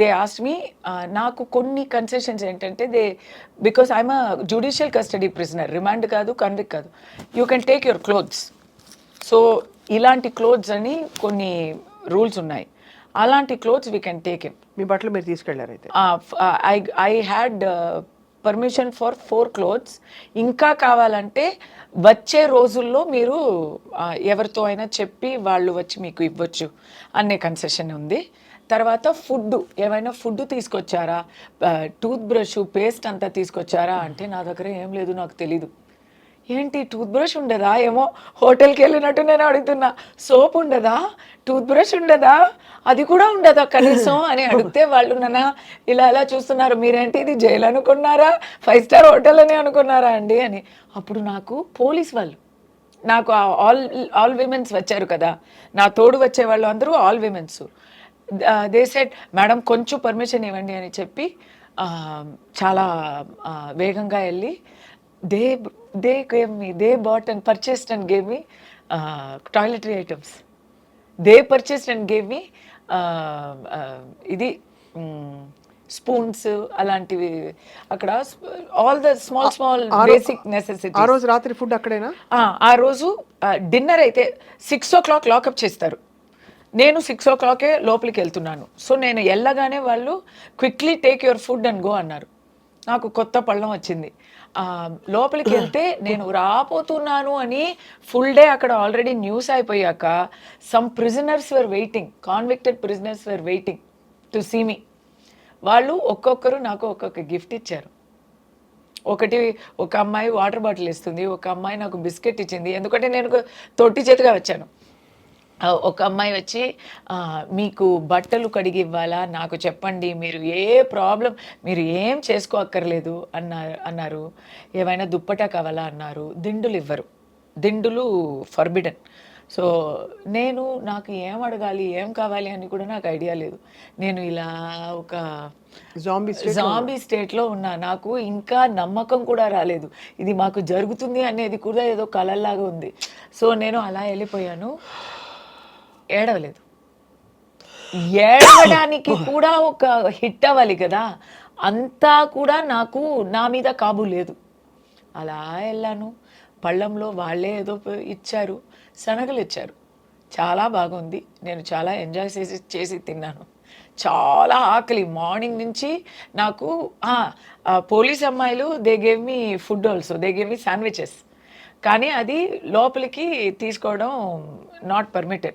They asked మీ నాకు కొన్ని concessions ఏంటంటే they because I'm a judicial custody prisoner remand కాదు కన్విక్ కాదు. You can take your clothes so ఇలాంటి క్లోత్స్ అని కొన్ని రూల్స్ ఉన్నాయి. అలాంటి clothes we can take in మీ బట్టలు మీరు తీసుకెళ్ళారు అయితే. I I had permission for four clothes ఇంకా కావాలంటే వచ్చే రోజుల్లో మీరు ఎవరితో అయినా చెప్పి వాళ్ళు వచ్చి మీకు ఇవ్వచ్చు అనే కన్సెషన్ ఉంది. తర్వాత ఫుడ్ ఏమైనా ఫుడ్ తీసుకొచ్చారా? టూత్ బ్రష్ పేస్ట్ అంతా తీసుకొచ్చారా? అంటే నా దగ్గర ఏం లేదు నాకు తెలీదు. ఏంటి టూత్ బ్రష్ ఉండదా? ఏమో హోటల్కి వెళ్ళినట్టు నేను అడుగుతున్నా. సోప్ ఉండదా? టూత్ బ్రష్ ఉండదా? అది కూడా ఉండదా కనీసం అని అడిగితే వాళ్ళు నన్న ఇలా ఇలా చూస్తున్నారు. మీరేంటి ఇది జైలు అనుకున్నారా? ఫైవ్ స్టార్ హోటల్ అని అనుకున్నారా అండి అని. అప్పుడు నాకు పోలీస్ వాళ్ళు నాకు ఆల్ ఆల్ విమెన్స్ వచ్చారు కదా. నా తోడు వచ్చే వాళ్ళు అందరూ all womens. They said madam కొంచెం పర్మిషన్ ఇవ్వండి అని చెప్పి చాలా వేగంగా వెళ్ళి they they gave me they bought and purchased and gave me toiletry items they purchased and gave me ఇది స్పూన్స్ అలాంటివి. అక్కడ all the small small basic necessity ఆ రోజు రాత్రి ఫుడ్ అక్కడేనా? ఆ రోజు డిన్నర్ అయితే సిక్స్ ఓ క్లాక్ లాకప్ చేస్తారు. నేను సిక్స్ ఓ క్లాకే లోపలికి వెళ్తున్నాను. సో నేను వెళ్ళగానే వాళ్ళు quickly take your food and go అన్నారు. నాకు కొత్త పళ్ళం వచ్చింది. లోపలికి వెళ్తే నేను రాపోతున్నాను అని ఫుల్ డే అక్కడ ఆల్రెడీ న్యూస్ అయిపోయాక some prisoners were waiting convicted prisoners were waiting to see me వాళ్ళు ఒక్కొక్కరు నాకు ఒక్కొక్క గిఫ్ట్ ఇచ్చారు. ఒకటి ఒక అమ్మాయి వాటర్ బాటిల్ ఇస్తుంది ఒక అమ్మాయి నాకు బిస్కెట్ ఇచ్చింది. ఎందుకంటే నేను తొట్టి చేతిగా వచ్చాను. ఒక అమ్మాయి వచ్చి మీకు బట్టలు కడిగి ఇవ్వాలా? నాకు చెప్పండి మీరు ఏ ప్రాబ్లం మీరు ఏం చేసుకోక్కర్లేదు అన్నారు అన్నారు. ఏమైనా దుప్పటా కావాలా? అన్నారు. దిండులు ఇవ్వరు. దిండులు ఫర్బిడన్. సో నేను నాకు ఏం అడగాలి ఏం కావాలి అని కూడా నాకు ఐడియా లేదు. నేను ఇలా ఒక జాంబీ జాంబీ స్టేట్లో ఉన్నా. నాకు ఇంకా నమ్మకం కూడా రాలేదు. ఇది మాకు జరుగుతుంది అనేది కూడా ఏదో కలల్లాగా ఉంది. సో నేను అలా వెళ్ళిపోయాను. ఏడవలేదు. ఏడవడానికి కూడా ఒక హిట్ అవ్వాలి కదా. అంతా కూడా నాకు నా మీద కాబు లేదు. అలా వెళ్ళాను. పళ్ళంలో వాళ్ళే ఏదో ఇచ్చారు. శనగలు ఇచ్చారు. చాలా బాగుంది. నేను చాలా ఎంజాయ్ చేసి చేసి తిన్నాను. చాలా ఆకలి. మార్నింగ్ నుంచి నాకు పోలీస్ అమ్మాయిలు they gave me food also. They gave me sandwiches. కానీ అది లోపలికి తీసుకోవడం not permitted.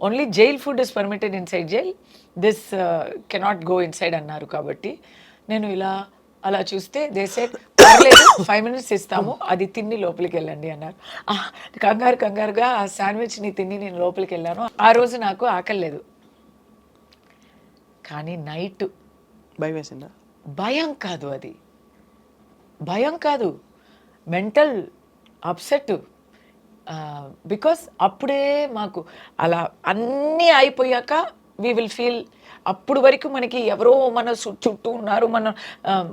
Only jail food is permitted inside jail. This cannot go inside అన్నారు కాబట్టి నేను ఇలా అలా చూస్తే దే సెట్ పర్లేదు ఫైవ్ మినిట్స్ ఇస్తాము అది తిని లోపలికి వెళ్ళండి అన్నారు. కంగారు కంగారుగా ఆ శాండ్విచ్ని తిని నేను లోపలికి వెళ్ళాను. ఆ రోజు నాకు ఆకలి లేదు. కానీ నైట్ భయం వేసిందా? భయం కాదు అది. భయం కాదు. మెంటల్ అప్సెట్ బికాస్ అప్పుడే మాకు అలా అన్నీ అయిపోయాక వీ విల్ ఫీల్ అప్పుడు వరకు మనకి ఎవరో మన చుట్టూ ఉన్నారు మన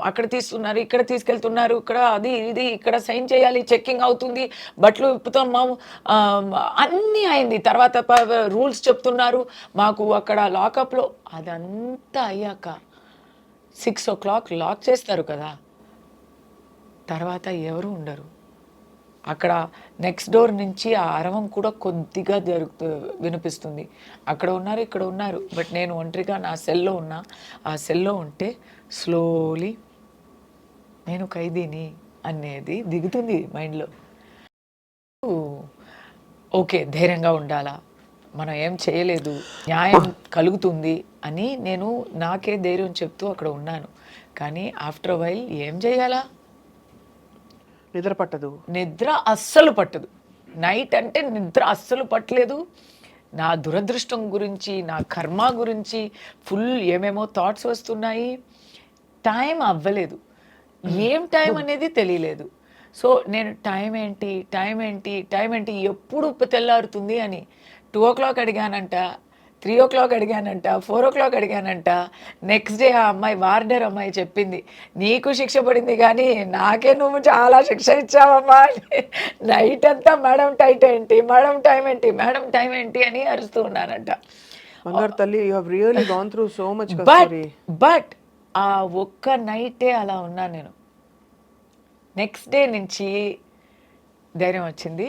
అక్కడ తీస్తున్నారు ఇక్కడ తీసుకెళ్తున్నారు ఇక్కడ అది ఇది ఇక్కడ సైన్ చేయాలి చెక్కింగ్ అవుతుంది బట్టలు విప్పుతాము అన్నీ అయింది. తర్వాత రూల్స్ చెప్తున్నారు. మాకు అక్కడ లాకప్లో అదంతా అయ్యాక సిక్స్ ఓ క్లాక్ లాక్ చేస్తారు కదా. తర్వాత ఎవరు ఉండరు. అక్కడ నెక్స్ట్ డోర్ నుంచి ఆ అరవం కూడా కొద్దిగా జరుగుతూ వినిపిస్తుంది. అక్కడ ఉన్నారు ఇక్కడ ఉన్నారు. బట్ నేను ఒంటరిగా నా సెల్లో ఉన్నా ఆ సెల్లో ఉంటే స్లోలీ నేను ఖైదీని అనేది దిగుతుంది మైండ్లో ఓకే ధైర్యంగా ఉండాలా? మనం ఏం చేయలేదు. న్యాయం కలుగుతుంది అని నేను నాకే ధైర్యం చెప్తూ అక్కడ ఉన్నాను. కానీ ఆఫ్టర్ వైల్ ఏం చేయాలా? నిద్ర పట్టదు. నిద్ర అస్సలు పట్టదు. నైట్ అంటే నిద్ర అస్సలు పట్టలేదు. నా దురదృష్టం గురించి నా కర్మ గురించి ఫుల్ ఏమేమో థాట్స్ వస్తున్నాయి. టైం అవ్వలేదు. ఏం టైం అనేది తెలియలేదు. సో నేను టైం ఏంటి టైం ఏంటి టైం ఏంటి ఎప్పుడు తెల్లారుతుంది అని టూ ఓ క్లాక్ అడిగానంట. త్రీ ఓ క్లాక్ అడిగానంట four o'clock అడిగానంట next day ఆ అమ్మాయి వార్డర్ అమ్మాయి చెప్పింది. నీకు శిక్ష పడింది కానీ నాకే నువ్వు చాలా శిక్ష ఇచ్చావమ్మా నైట్ అంతా మేడం టైట్ ఏంటి మేడం టైం ఏంటి మేడం టైం ఏంటి అని అరుస్తూ ఉన్నానంట. బంగారు తల్లి you have really gone through so much but but ఆ ఒక్క నైటే అలా ఉన్నాను నేను. నెక్స్ట్ డే నుంచి ధైర్యం వచ్చింది.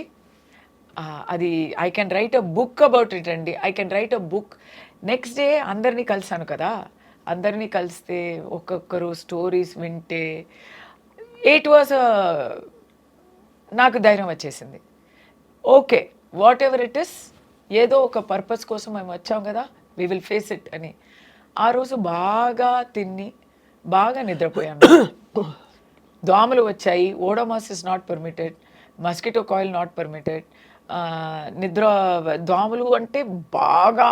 అది I can write a book about it అండి. I can write a book next day అందరినీ కలిసాను కదా. అందరినీ కలిస్తే ఒక్కొక్కరు స్టోరీస్ వింటే ఇట్ వాజ్ నాకు ధైర్యం వచ్చేసింది. Okay whatever it is ఏదో ఒక పర్పస్ కోసం మేము వచ్చాం కదా వి విల్ ఫేస్ ఇట్ అని. ఆ రోజు బాగా తిని బాగా నిద్రపోయాను దోమలు వచ్చాయి Odomos is not permitted mosquito coil not permitted నిద్ర దోమలు అంటే బాగా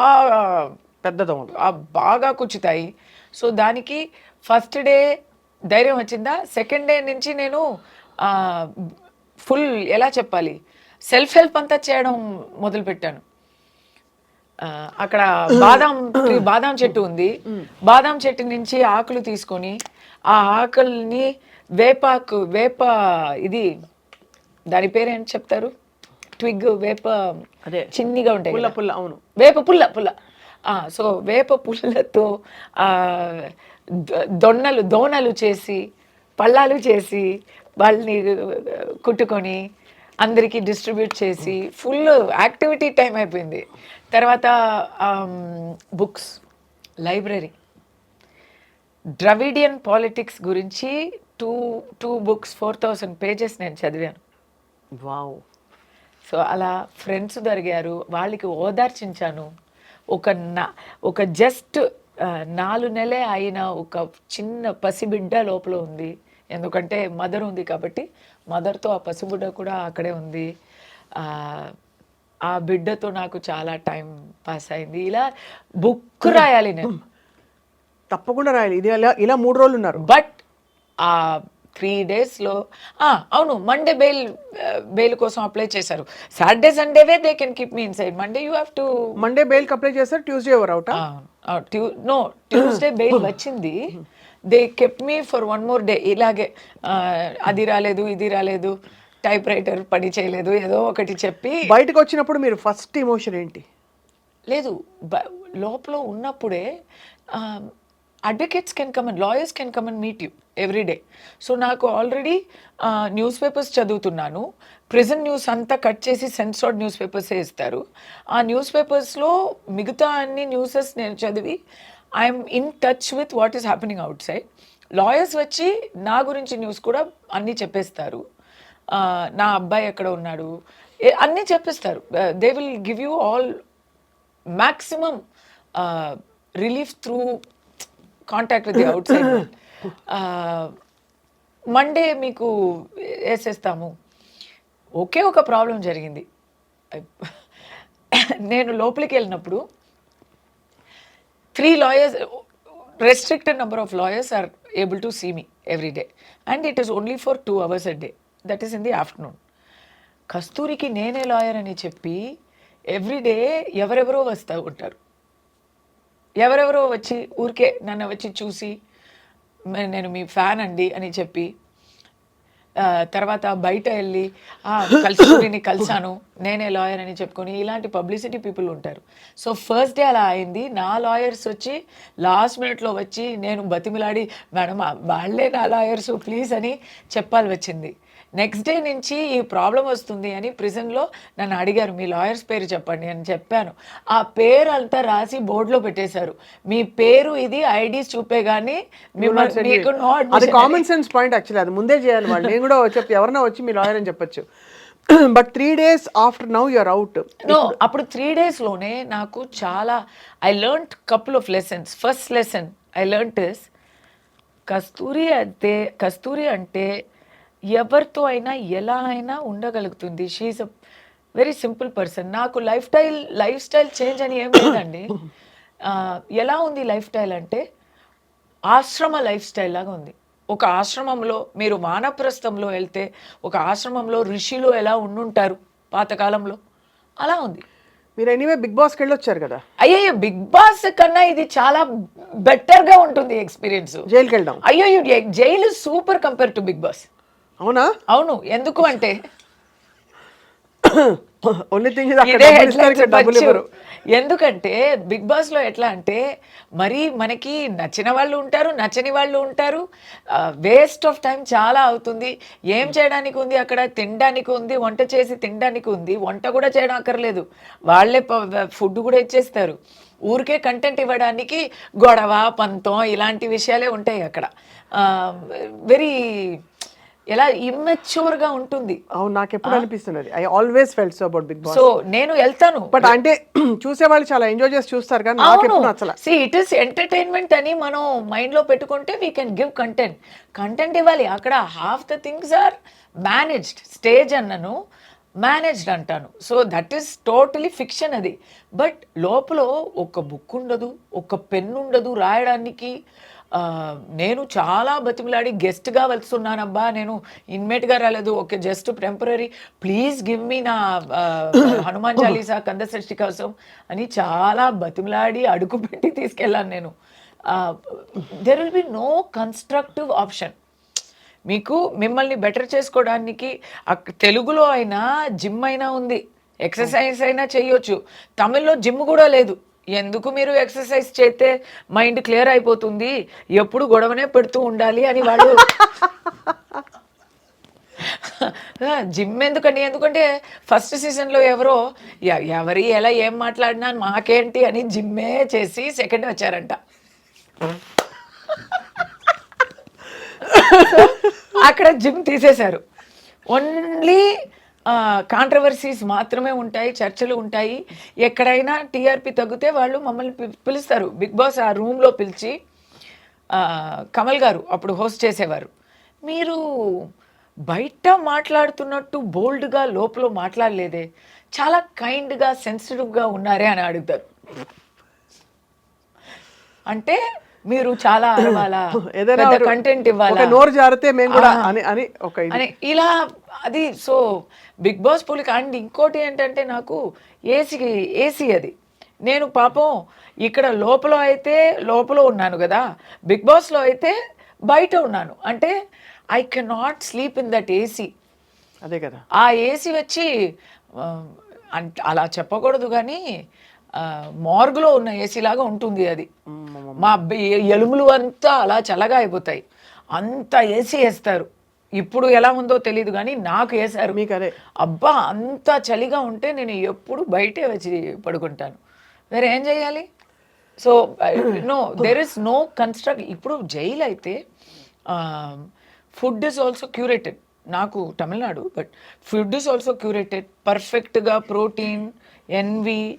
పెద్ద దోమలు. ఆ బాగా కుచ్చుతాయి. సో దానికి ఫస్ట్ డే ధైర్యం వచ్చిందా? సెకండ్ డే నుంచి నేను ఫుల్ ఎలా చెప్పాలి? సెల్ఫ్ హెల్ప్ అంతా చేయడం మొదలుపెట్టాను. అక్కడ బాదాం బాదాం చెట్టు ఉంది. బాదాం చెట్టు నుంచి ఆకులు తీసుకొని ఆ ఆకుల్ని వేపాకు వేప ఇది దాని పేరు ఏంటి చెప్తారు? ట్విగ్ వేప అదే. చిన్నిగా ఉంటాయి పుల్ల. పుల్ల అవును. వేప పుల్ల పుల్ల. ఆ, సో వేప పుల్లతో దొన్నలు దోనలు చేసి పళ్ళాలు చేసి వాళ్ళని కుట్టుకొని అందరికీ డిస్ట్రిబ్యూట్ చేసి ఫుల్ యాక్టివిటీ టైం అయిపోయింది. తర్వాత బుక్స్ లైబ్రరీ. ద్రవిడియన్ పాలిటిక్స్ గురించి two two books four thousand pages నేను చదివాను. వావ్. సో అలా ఫ్రెండ్స్ దొరికారు వాళ్ళకి ఓదార్చించాను. ఒక నా ఒక జస్ట్ నాలుగు నెలే అయిన ఒక చిన్న పసిబిడ్డ లోపల ఉంది. ఎందుకంటే మదర్ ఉంది కాబట్టి మదర్తో ఆ పసిబిడ్డ కూడా అక్కడే ఉంది. ఆ, బిడ్డతో నాకు చాలా టైం పాస్ అయింది. ఇలా బుక్ రాయాలి నేను. తప్పకుండా రాయాలి. ఇది ఇలా ఇలా మూడు రోజులు ఉన్నారు. బట్ ఆ త్రీ డేస్లో. అవును మండే బెయిల్ బెయిల్ కోసం అప్లై చేశారు. Saturday సండేవే they can keep me inside Monday you have to Monday bail apply చేస్తారు ట్యూస్డే ఎవరు అవుట్ నో ట్యూస్డే బెయిల్ వచ్చింది. They kept me for one more day ఇలాగే అది రాలేదు ఇది రాలేదు టైప్ రైటర్ పని చేయలేదు ఏదో ఒకటి చెప్పి బయటకు వచ్చినప్పుడు మీరు ఫస్ట్ ఇమోషన్ ఏంటి? లేదు లోపల ఉన్నప్పుడే advocates can come and lawyers can come and meet you every day so నాకు ఆల్రెడీ న్యూస్ పేపర్స్ చదువుతున్నాను. ప్రెజెంట్ న్యూస్ అంతా కట్ చేసి సెన్సార్డ్ న్యూస్ పేపర్సే ఇస్తారు. ఆ న్యూస్ పేపర్స్లో మిగతా అన్ని న్యూసెస్ నేను చదివి I'm in touch with what is happening outside lawyers వచ్చి నా గురించి న్యూస్ కూడా అన్నీ చెప్పేస్తారు. నా అబ్బాయి ఎక్కడ ఉన్నాడు? అన్నీ చెప్పేస్తారు. They will give you all maximum relief through the outside world. Uh, Monday మీకు వేసేస్తాము. ఒకే ఒక ప్రాబ్లం జరిగింది. నేను లోపలికి వెళ్ళినప్పుడు three lawyers restricted number of lawyers are able to see me every day and it is only for two hours a day that is in the afternoon కస్తూరికి నేనే lawyer అని చెప్పి ఎవ్రీడే ఎవరెవరో వస్తూ ఉంటారు. ఎవరెవరో వచ్చి ఊరికే నన్ను వచ్చి చూసి నేను మీ ఫ్యాన్ అండి అని చెప్పి తర్వాత బయట వెళ్ళి కలిసి కలిశాను నేనే లాయర్ అని చెప్పుకొని ఇలాంటి పబ్లిసిటీ పీపుల్ ఉంటారు. సో ఫస్ట్ డే అలా అయింది. నా లాయర్స్ వచ్చి లాస్ట్ మినిట్లో వచ్చి నేను బతిమిలాడి మేడం వాళ్ళే నా లాయర్స్ ప్లీజ్ అని చెప్పాలి వచ్చింది. నెక్స్ట్ డే నుంచి ఈ ప్రాబ్లం వస్తుంది అని ప్రిజన్లో నన్ను అడిగారు. మీ లాయర్స్ పేరు చెప్పండి అని చెప్పాను. ఆ పేరు అంతా రాసి బోర్డులో పెట్టేశారు. మీ పేరు ఇది ఐడీస్ చూపే కానీ మిమ్మల్ని మీకు అది కామన్ సెన్స్ పాయింట్ యాక్చువల్లీ అది ముందే చేయాలి వాళ్ళు. నేను కూడా చెప్పి ఎవరన్నా వచ్చి మీ లాయర్ అని చెప్పొచ్చు. But three days after now you're out no అప్పుడు త్రీ డేస్లోనే నాకు చాలా I learnt couple of lessons first lesson I learnt is Kasturi అంటే కస్తూరి అంటే ఎవరితో అయినా ఎలా అయినా ఉండగలుగుతుంది. She is a very simple person నాకు life style life style change అని ఏం లేదండి. ఎలా ఉంది లైఫ్ స్టైల్ అంటే ఆశ్రమ లైఫ్ స్టైల్ లాగా ఉంది. ఒక ఆశ్రమంలో మీరు వానప్రస్థంలో వెళ్తే ఒక ఆశ్రమంలో ఋషిలు ఎలా ఉండుంటారు పాతకాలంలో? అలా ఉంది. మీరు ఎనీవే బిగ్ బాస్కి వెళ్ళి వచ్చారు కదా? అయ్యయ్యో బిగ్ బాస్ కన్నా ఇది చాలా బెటర్గా ఉంటుంది ఎక్స్పీరియన్స్ జైలుకి వెళ్ళడం అయ్యో jail super compare to Bigg Boss అవునా? అవును. ఎందుకు అంటే? ఓన్లీ థింగ్ ఎందుకంటే బిగ్ బాస్లో ఎట్లా అంటే మరి మనకి నచ్చిన వాళ్ళు ఉంటారు నచ్చని వాళ్ళు ఉంటారు. వేస్ట్ ఆఫ్ టైం చాలా అవుతుంది. ఏం చేయడానికి ఉంది అక్కడ? తినడానికి ఉంది వంట చేసి తినడానికి ఉంది. వంట కూడా చేయడం అక్కర్లేదు. వాళ్ళే ఫుడ్ కూడా ఇచ్చేస్తారు. ఊరికే కంటెంట్ ఇవ్వడానికి గొడవ పంతం ఇలాంటి విషయాలే ఉంటాయి అక్కడ. వెరీ ఎలా immature గా ఉంటుంది. అవును నాకు ఎప్పుడు అనిపిస్తున్నది. I always felt so about Bigg Boss so నేను వెళ్తాను. బట్ అంటే చూసే వాళ్ళు చాలా ఎంజాయ్ చేసి చూస్తారు కానీ నాకు ఎప్పుడు నచ్చల. సి ఇట్ ఇస్ ఎంటర్టైన్మెంట్ అని మనం మైండ్లో పెట్టుకుంటే we can give content content ఇవ్వాలి. అక్కడ half the things are managed stage అన్నను మేనేజ్డ్ అంటాను. So that is totally fiction అది. బట్ లోపల ఒక బుక్ ఉండదు ఒక పెన్ ఉండదు రాయడానికి. నేను చాలా బతిమిలాడి గెస్ట్గా వెళ్తున్నానబ్బా. నేను ఇన్మేట్గా రాలేదు. Okay just temporary please give me నా హనుమాన్ చాలీసా కంద సృష్టి కోసం అని చాలా బతిమిలాడి అడుగు పెట్టి తీసుకెళ్ళాను నేను. There will be no constructive option మీకు మిమ్మల్ని బెటర్ చేసుకోవడానికి తెలుగులో అయినా జిమ్ అయినా ఉంది. ఎక్సర్సైజ్ అయినా చేయొచ్చు. తమిళ్ళో జిమ్ కూడా లేదు. ఎందుకు మీరు ఎక్సర్సైజ్ చేస్తే మైండ్ క్లియర్ అయిపోతుంది? ఎప్పుడు గొడవనే పెడుతూ ఉండాలి అని వాళ్ళు. జిమ్ ఎందుకండి? ఎందుకంటే ఫస్ట్ సీజన్లో ఎవరో ఎవరి ఎలా ఏం మాట్లాడినా మాకేంటి అని జిమ్మే చేసి సెకండ్ వచ్చారంట. అక్కడ జిమ్ తీసేశారు. ఓన్లీ కాంట్రవర్సీస్ మాత్రమే ఉంటాయి చర్చలు ఉంటాయి. ఎక్కడైనా టీఆర్పీ తగ్గితే వాళ్ళు మమ్మల్ని పి- పిలుస్తారు. బిగ్ బాస్ ఆ రూమ్లో పిలిచి కమల్ గారు అప్పుడు హోస్ట్ చేసేవారు. మీరు బయట మాట్లాడుతున్నట్టు బోల్డ్గా లోపల మాట్లాడలేదే. చాలా కైండ్గా సెన్సిటివ్గా ఉన్నారే అని అడుగుతారు. అంటే మీరు చాలా అరవాలా? ఏదైనా కంటెంట్ ఇవ్వాలా? నోరు జారితే మేము కూడా. అని అని ఒక అని ఇలా అది సో బిగ్ బాస్ పులికి అండ్ ఇంకోటి ఏంటంటే నాకు ఏసీ ఏసీ అది. నేను పాపం ఇక్కడ లోపల అయితే లోపల ఉన్నాను కదా బిగ్ బాస్లో అయితే బయట ఉన్నాను. అంటే I can not sleep in that AC అదే కదా. ఆ ఏసీ వచ్చి అలా చెప్పకూడదు కానీ మార్గులో ఉన్న ఏసీ లాగా ఉంటుంది అది. మా ఎలుములు అంతా అలా చల్లగా అయిపోతాయి. అంత ఏసీ వేస్తారు. ఇప్పుడు ఎలా ఉందో తెలియదు కానీ నాకు వేశారు. మీకు అదే. అబ్బా అంత చలిగా ఉంటే నేను ఎప్పుడు బయటే వచ్చి పడుకుంటాను. వేరే ఏం చేయాలి? So no there is no construct ఇప్పుడు జైలు అయితే ఫుడ్ ఇస్ ఆల్సో క్యూరేటెడ్ నాకు Tamil Nadu but food is also curated పర్ఫెక్ట్గా ప్రోటీన్ ఎన్వి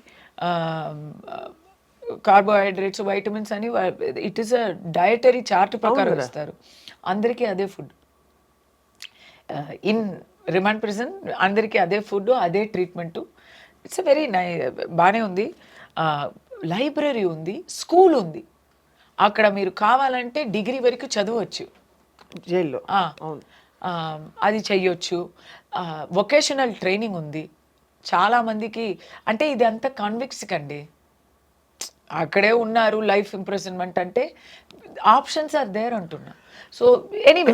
కార్బోహైడ్రేట్స్ వైటమిన్స్ అని it is a dietary chart ప్రకారం ఇస్తారు. అందరికీ అదే ఫుడ్ ఇన్ రిమాండ్ ప్రిజన్ అందరికీ అదే ఫుడ్ అదే ట్రీట్మెంట్ ఇట్స్ అ వెరీ నై బాగానే ఉంది. లైబ్రరీ ఉంది స్కూల్ ఉంది. అక్కడ మీరు కావాలంటే డిగ్రీ వరకు చదవచ్చు. జైల్లో. అది చెయ్యొచ్చు. వొకేషనల్ ట్రైనింగ్ ఉంది. చాలా మందికి అంటే ఇది అంతా కాన్విక్స్ కండి. అక్కడే ఉన్నారు లైఫ్ ఇంప్రెసన్మెంట్ అంటే ఆప్షన్స్ ఆర్ దేర్ అంటున్నా. సో ఎనీవే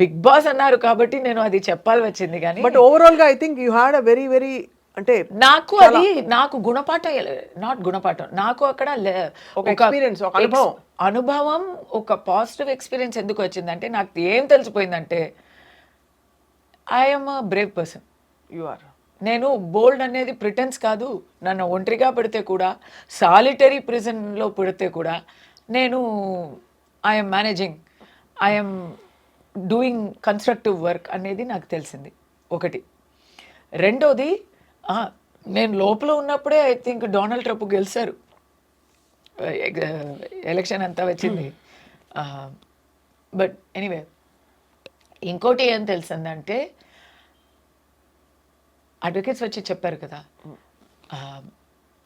బిగ్ బాస్ అన్నారు కాబట్టి నేను అది చెప్పాలి వచ్చింది కానీ బట్ ఓవరాల్గా I think you had a very very అంటే నాకు అది నాకు గుణపాఠం నాట్ గుణపాఠం నాకు అక్కడ లే- ఒక అనుభవం. అనుభవం ఒక పాజిటివ్ ఎక్స్పీరియన్స్ ఎందుకు వచ్చిందంటే నాకు ఏం తెలిసిపోయిందంటే I'm brave person you are నేను బోల్డ్ అనేది ప్రిటెన్స్ కాదు నన్ను ఒంటరిగా పెడితే కూడా సాలిటరీ ప్రిజన్లో పెడితే కూడా నేను I'm managing I'm doing constructive work అనేది నాకు తెలిసింది ఒకటి. రెండోది నేను లోపల ఉన్నప్పుడే ఐ థింక్ డొనాల్డ్ ట్రంప్ గెలిచారు. ఎలక్షన్ అంతా వచ్చింది. బట్ ఎనీవే ఇంకోటి ఏం తెలిసిందంటే అడ్వకేట్స్ వచ్చి చెప్పారు కదా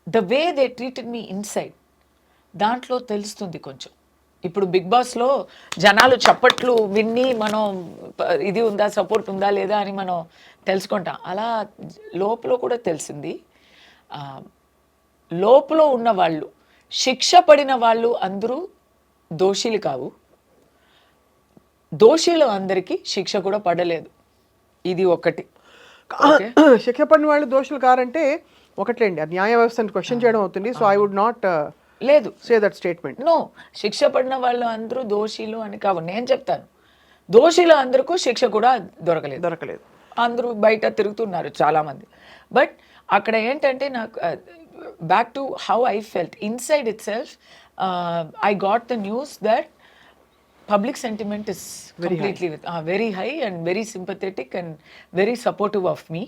the way they treated me inside దాంట్లో తెలుస్తుంది కొంచెం. ఇప్పుడు బిగ్ బాస్లో జనాలు చప్పట్లు విన్ని మనం ఇది ఉందా సపోర్ట్ ఉందా లేదా అని మనం తెలుసుకుంటాం. అలా లోపల కూడా తెలిసింది. లోపల ఉన్న వాళ్ళు శిక్ష పడిన వాళ్ళు అందరూ దోషులు కావు. దోషులు అందరికీ శిక్ష కూడా పడలేదు. ఇది ఒకటి. శిక్ష పడిన వాళ్ళు దోషులు కారంటే ఒకట్లేండి. అది న్యాయ వ్యవస్థను క్వశ్చన్ చేయడం అవుతుంది. సో ఐ వుడ్ నాట్ లేదు. సే దట్ స్టేట్మెంట్ నో శిక్ష పడిన వాళ్ళు అందరూ దోషులు అని కావు. నేను చెప్తాను. దోషులు అందరికీ శిక్ష కూడా దొరకలేదు. దొరకలేదు. అందరూ బయట తిరుగుతున్నారు చాలామంది. బట్ అక్కడ ఏంటంటే నాకు back to how I felt inside itself I got the news that public sentiment is completely very high and very sympathetic and very supportive of me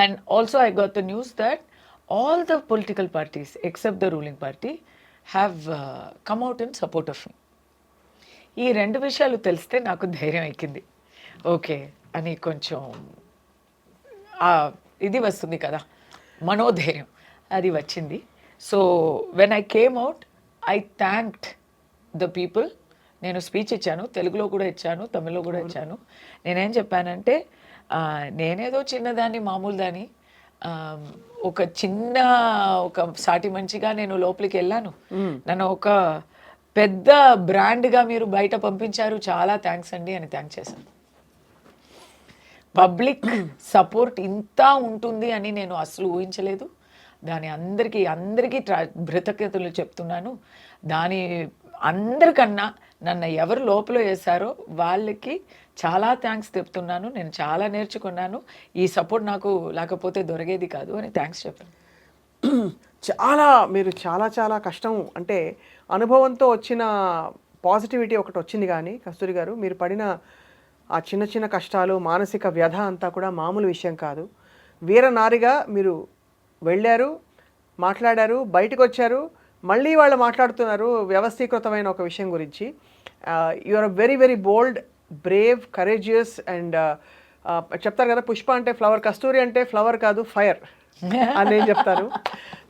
and also I got the news that all the political parties except the ruling party have come out in support of me ఈ రెండు విషయాలు తెలిస్తే నాకు ధైర్యం ఎక్కింది okay అని కొంచెం ఇది వస్తుంది కదా మనోధైర్యం. అది వచ్చింది. So when I came out I thanked the people నేను స్పీచ్ ఇచ్చాను తెలుగులో కూడా ఇచ్చాను తమిళ్ళో కూడా ఇచ్చాను. నేనేం చెప్పానంటే నేనేదో చిన్నదాన్ని మామూలు దాన్ని ఆ, ఒక చిన్న ఒక సాటి మంచిగా నేను లోపలికి వెళ్ళాను. నన్ను ఒక పెద్ద బ్రాండ్గా మీరు బయట పంపించారు. చాలా థ్యాంక్స్ అండి అని థ్యాంక్ చేశాను. పబ్లిక్ సపోర్ట్ ఇంత ఉంటుంది అని నేను అసలు ఊహించలేదు. దాని అందరికీ అందరికీ కృతజ్ఞతలు చెప్తున్నాను. దాని అందరికన్నా నన్ను ఎవరు లోపల వేశారో వాళ్ళకి చాలా థ్యాంక్స్ చెప్తున్నాను. నేను చాలా నేర్చుకున్నాను. ఈ సపోర్ట్ నాకు లేకపోతే దొరికేది కాదు అని థ్యాంక్స్ చెప్పాను. చాలా మీరు చాలా చాలా కష్టం. అంటే అనుభవంతో వచ్చిన పాజిటివిటీ ఒకటి వచ్చింది కానీ కస్తూరి గారు మీరు పడిన ఆ చిన్న చిన్న కష్టాలు మానసిక వ్యధ అంతా కూడా మామూలు విషయం కాదు. వీరనారిగా మీరు వెళ్ళారు మాట్లాడారు బయటకు వచ్చారు మళ్ళీ వాళ్ళు మాట్లాడుతున్నారు వ్యవస్థీకృతమైన ఒక విషయం గురించి. You are very very bold brave courageous and చెప్తారు కదా పుష్ప అంటే ఫ్లవర్ కస్తూరి అంటే ఫ్లవర్ కాదు ఫైర్ అని నేను చెప్తాను.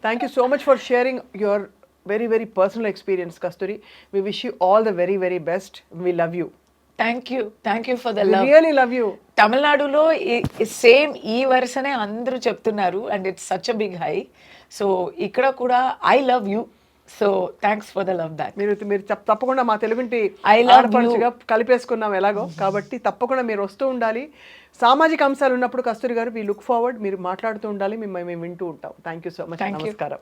Thank you so much for sharing your very very personal experience Kasturi. We wish you all the very very best we love you thank you thank you for the love really love you తమిళనాడులో same ఈ వరుసనే అందరూ చెప్తున్నారు and it's such a big high so ఇక్కడ కూడా I love you so thanks for the love back మీరు మీరు తప్పకుండా మా తెలుగుంటి ఆడపడుచుగా కలిపేసుకున్నాం ఎలాగో. కాబట్టి తప్పకుండా మీరు వస్తూ ఉండాలి. సామాజిక అంశాలు ఉన్నప్పుడు కస్తూరి గారు వీ లుక్ ఫార్వర్డ్ మీరు మాట్లాడుతూ ఉండాలి. మిమ్మల్ని మేము వింటూ ఉంటాం. Thank you so much. నమస్కారం.